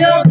job.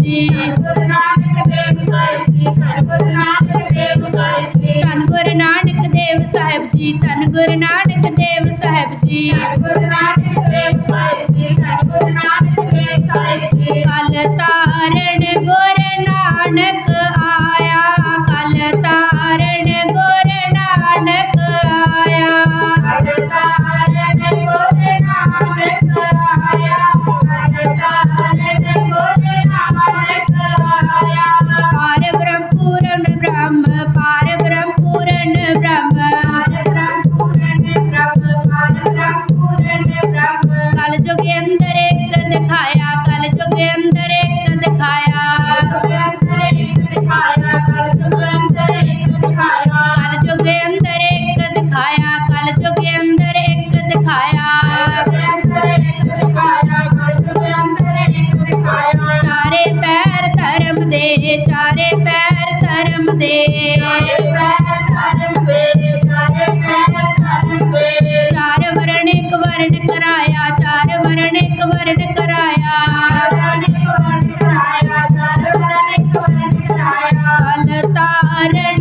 ਜੀ। ਗੁਰੂ ਨਾਨਕ ਦੇਵ ਸਾਹਿਬ ਜੀ ਧੰਨ ਗੁਰੂ ਨਾਨਕ ਦੇਵ ਸਾਹਿਬ ਜੀ ਧੰਨ ਗੁਰੂ ਨਾਨਕ ਦੇਵ ਸਾਹਿਬ ਜੀ ਧੰਨ ਗੁਰੂ ਨਾਨਕ ਦੇਵ ਸਾਹਿਬ ਜੀ। ਧੰਨ ਗੁਰੂ ਨਾਨਕ ਦੇਵ ਸਾਹਿਬ ਜੀ ਧੰਨ ਗੁਰੂ ਨਾਨਕ ਦੇਵ ਸਾਹਿਬ ਜੀ। ਕਾਲ ਤਾ ਧਰਮ ਦੇ ਚਾਰੇ ਪੈਰ ਧਰਮ ਦੇ। ਚਾਰ ਵਰਣ ਇੱਕ ਵਰਣ ਕਰਾਇਆ ਚਾਰ ਵਰਣ ਇੱਕ ਵਰਣ ਕਰਾਇਆ। ਕਲ ਤਾਰਨ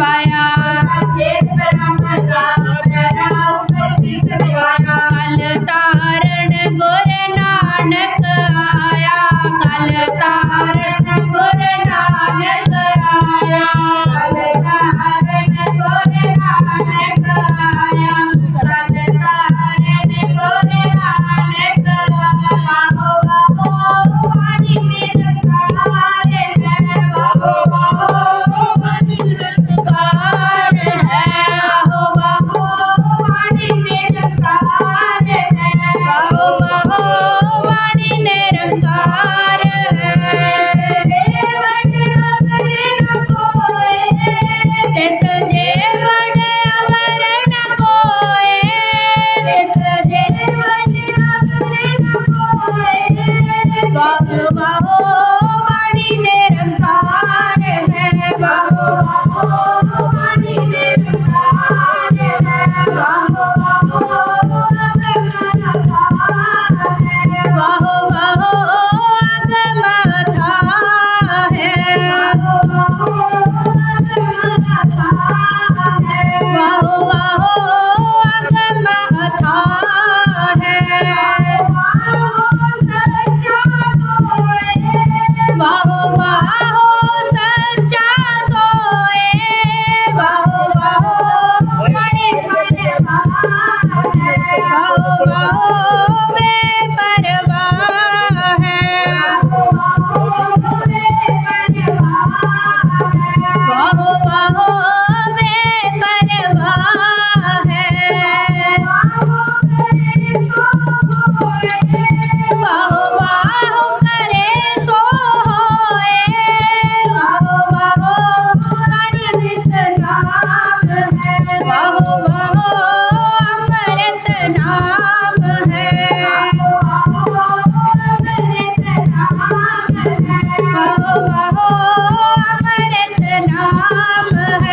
bye. राम है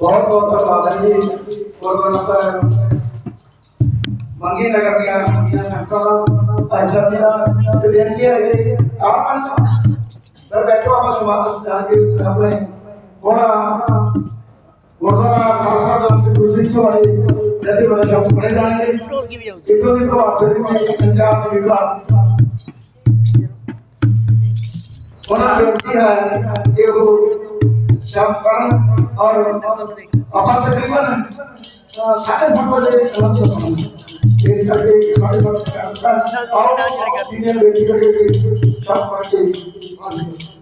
बहुत बहुत धन्यवाद जी और नमस्कार मंगी नगर में आपका पैसा मिला तो विनती है कि आप पर बैठो आप समाज सुधार के आपने थोड़ा वरदाना खालसा दल से प्रशिक्षण वाले जैसे बड़े जब पढ़े जाएंगे इनको इनको आप देखिए पंजाब विभाग बड़ा व्यक्ति है ये वो शाम और अपार तकरीबन साढ़े सात बजे लंच होता एक करके साढ़े सात और सीनियर व्यक्ति करके शाम पढ़ के